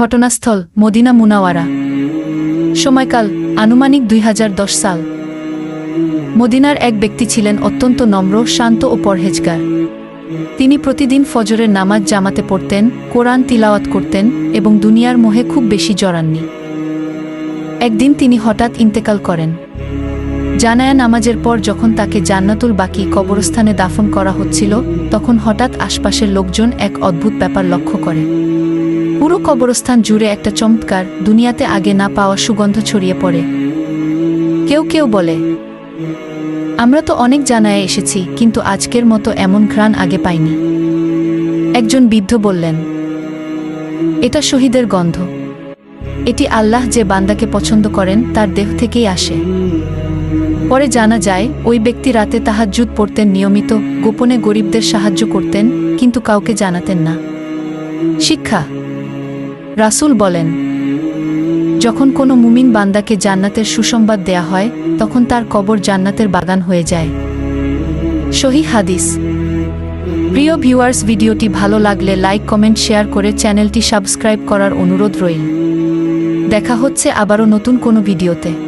ঘটনাস্থল মদিনা মুনাওয়ারা। সময়কাল আনুমানিক দুই হাজার দশ সাল। মদিনার এক ব্যক্তি ছিলেন অত্যন্ত নম্র, শান্ত ও পরহেজগার। তিনি প্রতিদিন ফজরের নামাজ জামাতে পড়তেন, কোরআন তিলাওয়াত করতেন এবং দুনিয়ার মোহে খুব বেশি জড়াননি। একদিন তিনি হঠাৎ ইন্তেকাল করেন। জানায়া নামাজের পর যখন তাকে জান্নাতুল বাকি কবরস্থানে দাফন করা হচ্ছিল, তখন হঠাৎ আশপাশের লোকজন এক অদ্ভুত ব্যাপার লক্ষ্য করে। পুরো কবরস্থান জুড়ে একটা চমৎকার দুনিয়াতে আগে না পাওয়া সুগন্ধ ছড়িয়ে পড়ে। কেউ কেউ বলে, আমরা তো অনেক জানায় এসেছি, কিন্তু আজকের মতো এমন ঘ্রাণ আগে পাইনি। একজন বৃদ্ধ বললেন, এটা শহীদের গন্ধ। এটি আল্লাহ যে বান্দাকে পছন্দ করেন, তার দেহ থেকেই আসে। পরে জানা যায়, ওই ব্যক্তি রাতে তাহাজ্জুদ পড়তেন নিয়মিত, গোপনে গরিবদের সাহায্য করতেন, কিন্তু কাউকে জানাতেন না। শিক্ষা রাসূল বলেন, যখন কোনো মুমিন বান্দাকে জান্নাতের সুসংবাদ দেয়া হয়, তখন তার কবর জান্নাতের বাগান হয়ে যায়। সহি হাদিস। প্রিয় ভিউয়ার্স, ভিডিওটি ভালো লাগলে লাইক, কমেন্ট, শেয়ার করে চ্যানেলটি সাবস্ক্রাইব করার অনুরোধ রইল। দেখা হচ্ছে আবারও নতুন কোনো ভিডিওতে।